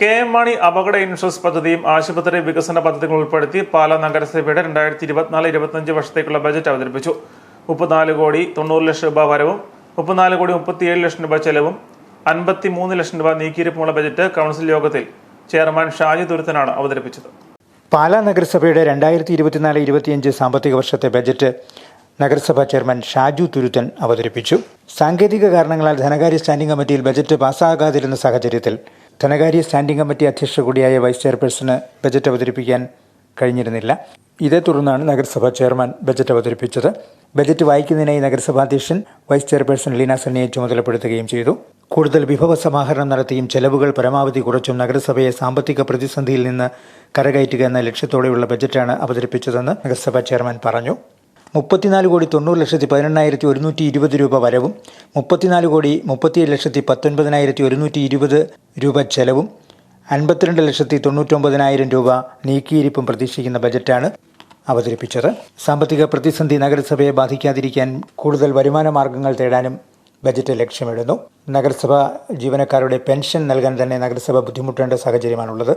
K M Mani അപകട insurance പദ്ധതിയും ആശുപത്രി വികസന പദ്ധതികളും ഉൾപ്പെടുത്തി പാലാ നഗരസഭയുടെ രണ്ടായിരത്തി ഇരുപത്തിനാല് ഇരുപത്തിയഞ്ച് വർഷത്തേക്കുള്ള ബജറ്റ് അവതരിപ്പിച്ചു. മുപ്പത്തിനാല് കോടി തൊണ്ണൂറ് ലക്ഷം രൂപ വരവും മുപ്പത്തിനാല് കോടി മുപ്പത്തിയേഴ് ലക്ഷം രൂപ ചെലവും അൻപത്തി മൂന്ന് ലക്ഷം രൂപ നീക്കിയിരിപ്പുമുള്ള ബജറ്റ് കൗൺസിൽ യോഗത്തിൽ ചെയർമാൻ ഷാജി തുരുത്തനാണ് അവതരിപ്പിച്ചത്. പാലാ നഗരസഭയുടെ രണ്ടായിരത്തി ഇരുപത്തിനാല് ഇരുപത്തിയഞ്ച് സാമ്പത്തിക വർഷത്തെ ബജറ്റ് നഗരസഭാ ചെയർമാൻ ഷാജു തുരുത്തൻ അവതരിപ്പിച്ചു. സാങ്കേതിക കാരണങ്ങളാൽ ധനകാര്യ സ്റ്റാൻഡിംഗ് കമ്മിറ്റിയിൽ ബജറ്റ് പാസ്സാകാതിരുന്ന സാഹചര്യത്തിൽ ധനകാര്യ സ്റ്റാൻഡിംഗ് കമ്മിറ്റി അധ്യക്ഷ കൂടിയായ വൈസ് ചെയർപേഴ്സണ് ബജറ്റ് അവതരിപ്പിക്കാൻ കഴിഞ്ഞിരുന്നില്ല. ഇതേ തുടർന്നാണ് നഗരസഭാ ചെയർമാൻ ബജറ്റ് അവതരിപ്പിച്ചത്. ബജറ്റ് വായിക്കുന്നതിനായി നഗരസഭാ അധ്യക്ഷൻ വൈസ് ചെയർപേഴ്സൺ ലീന സണ്ണിയെ ചുമതലപ്പെടുത്തുകയും ചെയ്തു. കൂടുതൽ വിഭവ സമാഹരണം നടത്തിയും ചെലവുകൾ പരമാവധി കുറച്ചും നഗരസഭയെ സാമ്പത്തിക പ്രതിസന്ധിയിൽ നിന്ന് കരകയറ്റുക എന്ന ലക്ഷ്യത്തോടെയുള്ള ബജറ്റാണ് അവതരിപ്പിച്ചതെന്ന് നഗരസഭാ ചെയർമാൻ പറഞ്ഞു. മുപ്പത്തിനാല് കോടി തൊണ്ണൂറ് ലക്ഷത്തി പതിനെണ്ണായിരത്തി ഒരുന്നൂറ്റി ഇരുപത് രൂപ വരവും മുപ്പത്തിനാല് കോടി മുപ്പത്തിയേഴ് ലക്ഷത്തി പത്തൊൻപതിനായിരത്തി ഒരുന്നൂറ്റി ഇരുപത് രൂപ ചെലവും അൻപത്തിരണ്ട് ലക്ഷത്തി തൊണ്ണൂറ്റൊമ്പതിനായിരം രൂപ നീക്കിയിരിപ്പും പ്രതീക്ഷിക്കുന്ന ബജറ്റാണ് അവതരിപ്പിച്ചത്. സാമ്പത്തിക പ്രതിസന്ധി നഗരസഭയെ ബാധിക്കാതിരിക്കാൻ കൂടുതൽ വരുമാന മാർഗങ്ങൾ തേടാനും ബജറ്റ് ലക്ഷ്യമിടുന്നു. നഗരസഭ ജീവനക്കാരുടെ പെൻഷൻ നൽകാൻ തന്നെ നഗരസഭ ബുദ്ധിമുട്ടേണ്ട സാഹചര്യമാണുള്ളത്.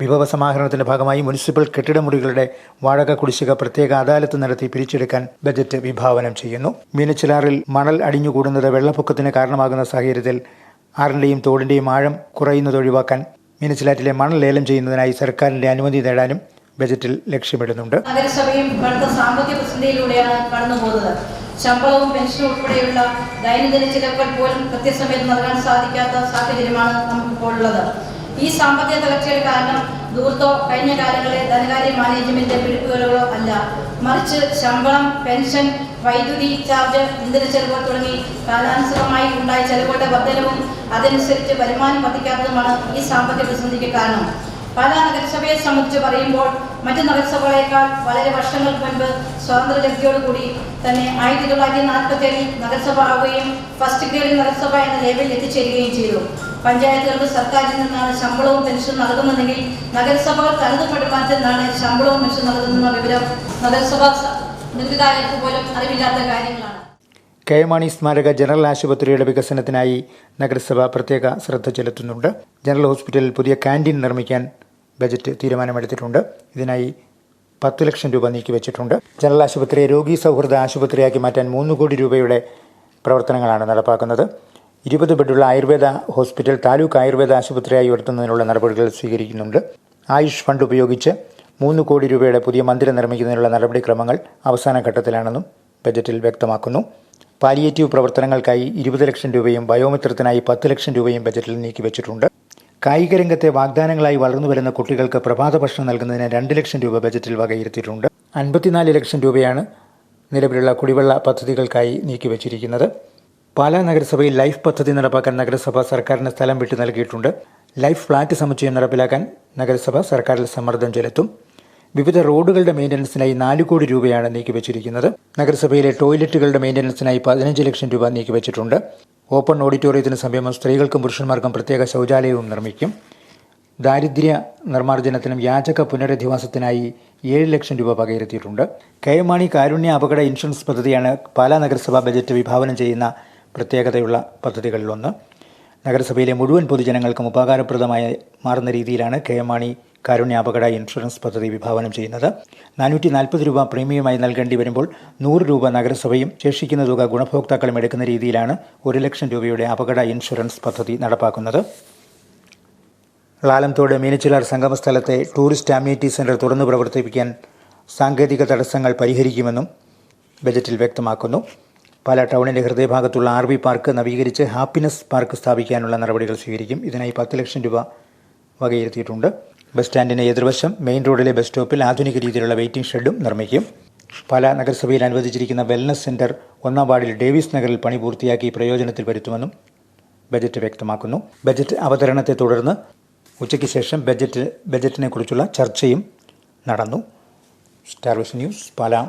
വിഭവ സമാഹരണത്തിന്റെ ഭാഗമായി മുനിസിപ്പൽ കെട്ടിടമുറികളുടെ വാടക കുടിശ്ശിക പ്രത്യേക അദാലത്ത് നടത്തി പിരിച്ചെടുക്കാൻ ബജറ്റ് വിഭാവനം ചെയ്യുന്നു. മീനച്ചിലാറിൽ മണൽ അടിഞ്ഞുകൂടുന്നത് വെള്ളപ്പൊക്കത്തിന് കാരണമാകുന്ന സാഹചര്യത്തിൽ ആറിന്റെയും തോടിന്റെയും ആഴം കുറയുന്നത് ഒഴിവാക്കാൻ മീനച്ചിലാറ്റിലെ മണൽ ലേലം ചെയ്യുന്നതിനായി സർക്കാരിന്റെ അനുമതി നേടാനും ബജറ്റിൽ ലക്ഷ്യമിടുന്നുണ്ട്. കടന്നുപോകുന്നത്. ശമ്പളവും പെൻഷനും ഉൾപ്പെടെയുള്ള ദൈനംദിന ചിലവുകൾ പോലും കൃത്യസമയത്ത് നൽകാൻ സാധിക്കാത്ത സാഹചര്യമാണ് നമുക്കിപ്പോൾ ഉള്ളത്. ഈ സാമ്പത്തിക തകർച്ചയുടെ കാരണം ദൂർത്തോ കഴിഞ്ഞ കാലങ്ങളിലെ ധനകാര്യ മാനേജ്മെന്റ് പിടിപ്പുകളോ അല്ല. മറിച്ച് ശമ്പളം പെൻഷൻ വൈദ്യുതി ചാർജ് ഇന്ധന ചെലവ് തുടങ്ങി കാലാനുസൃതമായി ഉണ്ടായ ചെലവുകളുടെ വർധനവും അതനുസരിച്ച് വരുമാനം വർദ്ധിക്കാത്തതുമാണ് ഈ സാമ്പത്തിക പ്രതിസന്ധിക്ക് കാരണം. പല നഗരസഭയെ സംബന്ധിച്ച് പറയുമ്പോൾ മറ്റു നഗരസഭകളേക്കാൾ വളരെ വർഷങ്ങൾക്ക് മുൻപ് സ്വാതന്ത്ര്യ ലബ്ധിയോടുകൂടി തന്നെ ആയിരത്തി തൊള്ളായിരത്തി നാൽപ്പത്തി ഏഴിൽ നഗരസഭ ആവുകയും ഫസ്റ്റ് ഗ്രേഡ് നഗരസഭ എന്ന ലേബലിൽ എത്തിച്ചേരുകയും ചെയ്തു. പഞ്ചായത്തുകൾക്ക് സർക്കാരിൽ നിന്നാണ് ശമ്പളവും പെൻഷനും നൽകുന്നതെങ്കിൽ നഗരസഭകൾ തനത് പെടുമാറ്റത്തിൽ നിന്നാണ് ശമ്പളവും പെൻഷൻ നൽകുന്ന വിവരം നഗരസഭ നികുതിദായകർക്ക് പോലും അറിവില്ലാത്ത കാര്യങ്ങളാണ്. കെ മാണി സ്മാരക ജനറൽ ആശുപത്രിയുടെ വികസനത്തിനായി നഗരസഭ പ്രത്യേക ശ്രദ്ധ ചെലുത്തുന്നുണ്ട്. ജനറൽ ഹോസ്പിറ്റലിൽ പുതിയ കാന്റീൻ നിർമ്മിക്കാൻ ബജറ്റ് തീരുമാനമെടുത്തിട്ടുണ്ട്. ഇതിനായി പത്ത് ലക്ഷം രൂപ നീക്കി നീക്കിവെച്ചിട്ടുണ്ട് ജനറൽ ആശുപത്രിയെ രോഗി സൗഹൃദ ആശുപത്രിയാക്കി മാറ്റാൻ മൂന്ന് കോടി രൂപയുടെ പ്രവർത്തനങ്ങളാണ് നടപ്പാക്കുന്നത്. ഇരുപത് ബെഡുള്ള ആയുർവേദ ഹോസ്പിറ്റൽ താലൂക്ക് ആയുർവേദ ആശുപത്രിയായി ഉയർത്തുന്നതിനുള്ള നടപടികൾ സ്വീകരിക്കുന്നുണ്ട്. ആയുഷ് ഫണ്ട് ഉപയോഗിച്ച് മൂന്ന് കോടി രൂപയുടെ പുതിയ മന്ദിരം നിർമ്മിക്കുന്നതിനുള്ള നടപടിക്രമങ്ങൾ അവസാന ഘട്ടത്തിലാണെന്നും ബജറ്റിൽ വ്യക്തമാക്കുന്നു. പാലിയേറ്റീവ് പ്രവർത്തനങ്ങൾക്കായി ഇരുപത് ലക്ഷം രൂപയും ബയോമിത്രത്തിനായി പത്ത് ലക്ഷം രൂപയും ബജറ്റിൽ നീക്കിവെച്ചിട്ടുണ്ട് കായിക രംഗത്തെ വാഗ്ദാനങ്ങളായി വളർന്നു വരുന്ന കുട്ടികൾക്ക് പ്രഭാത ഭക്ഷണം നൽകുന്നതിന് രണ്ട് ലക്ഷം രൂപ ബജറ്റിൽ വകയിരുത്തിയിട്ടുണ്ട്. അൻപത്തിനാല് ലക്ഷം രൂപയാണ് നിലവിലുള്ള കുടിവെള്ള പദ്ധതികൾക്കായി നീക്കിവച്ചിരിക്കുന്നത്. പാലാ നഗരസഭയിൽ ലൈഫ് പദ്ധതി നടപ്പാക്കാൻ നഗരസഭ സർക്കാരിന് സ്ഥലം വിട്ടു നൽകിയിട്ടുണ്ട്. ലൈഫ് ഫ്ളാറ്റ് സമുച്ചയം നടപ്പിലാക്കാൻ നഗരസഭ സർക്കാരിൽ സമ്മർദ്ദം ചെലുത്തും. വിവിധ റോഡുകളുടെ മെയിന്റനൻസിനായി നാല് കോടി രൂപയാണ് നീക്കിവച്ചിരിക്കുന്നത്. നഗരസഭയിലെ ടോയ്ലറ്റുകളുടെ മെയിന്റനൻസിനായി പതിനഞ്ച് ലക്ഷം രൂപ നീക്കിവച്ചിട്ടുണ്ട്. ഓപ്പൺ ഓഡിറ്റോറിയത്തിന് സമീപം സ്ത്രീകൾക്കും പുരുഷന്മാർക്കും പ്രത്യേക ശൗചാലയവും നിർമ്മിക്കും. ദാരിദ്ര്യ നിർമ്മാർജനത്തിനും യാചക പുനരധിവാസത്തിനായി ഏഴ് ലക്ഷം രൂപ പകയിരുത്തിയിട്ടുണ്ട്. കെ എം മാണി കാരുണ്യ അപകട ഇൻഷുറൻസ് പദ്ധതിയാണ് പാലാ നഗരസഭാ ബജറ്റ് വിഭാവനം ചെയ്യുന്ന പ്രത്യേകതയുള്ള പദ്ധതികളിലൊന്ന്. നഗരസഭയിലെ മുഴുവൻ പൊതുജനങ്ങൾക്കും ഉപകാരപ്രദമായി മാറുന്ന രീതിയിലാണ് കെ എം മാണി കാരുണ്യ അപകട ഇൻഷുറൻസ് പദ്ധതി വിഭാവനം ചെയ്യുന്നത്. നാനൂറ്റി നാൽപ്പത് രൂപ പ്രീമിയമായി നൽകേണ്ടി വരുമ്പോൾ നൂറ് രൂപ നഗരസഭയും ശേഷിക്കുന്ന തുക ഗുണഭോക്താക്കളും എടുക്കുന്ന രീതിയിലാണ് ഒരു ലക്ഷം രൂപയുടെ അപകട ഇൻഷുറൻസ് പദ്ധതി നടപ്പാക്കുന്നത്. ലാലംതോട് മീനച്ചിലാർ സംഗമസ്ഥലത്തെ ടൂറിസ്റ്റ് അമ്യൂണിറ്റി സെന്റർ തുറന്നു പ്രവർത്തിപ്പിക്കാൻ സാങ്കേതിക തടസ്സങ്ങൾ പരിഹരിക്കുമെന്നും ബജറ്റിൽ വ്യക്തമാക്കുന്നു. പാല ടൗണിന്റെ ഹൃദയഭാഗത്തുള്ള ആർ വി പാർക്ക് നവീകരിച്ച് ഹാപ്പിനെസ് പാർക്ക് സ്ഥാപിക്കാനുള്ള നടപടികൾ സ്വീകരിക്കും. ഇതിനായി പത്ത് ലക്ഷം രൂപ വകയിരുത്തിയിട്ടുണ്ട്. ബസ് സ്റ്റാൻഡിന് എതിർവശം മെയിൻ റോഡിലെ ബസ് സ്റ്റോപ്പിൽ ആധുനിക രീതിയിലുള്ള വെയിറ്റിംഗ് ഷെഡും നിർമ്മിക്കും. പല നഗരസഭയിൽ അനുവദിച്ചിരിക്കുന്ന വെൽനസ് സെന്റർ ഒന്നാം വാർഡിൽ ഡേവിസ് നഗറിൽ പണി പൂർത്തിയാക്കി പ്രയോജനത്തിൽ വരുത്തുമെന്നും ബജറ്റ് വ്യക്തമാക്കുന്നു. ബജറ്റ് അവതരണത്തെ തുടർന്ന് ഉച്ചയ്ക്ക് ശേഷം ബജറ്റ് ബജറ്റിനെ കുറിച്ചുള്ള ചർച്ചയും നടന്നു. Star Vision News Pala.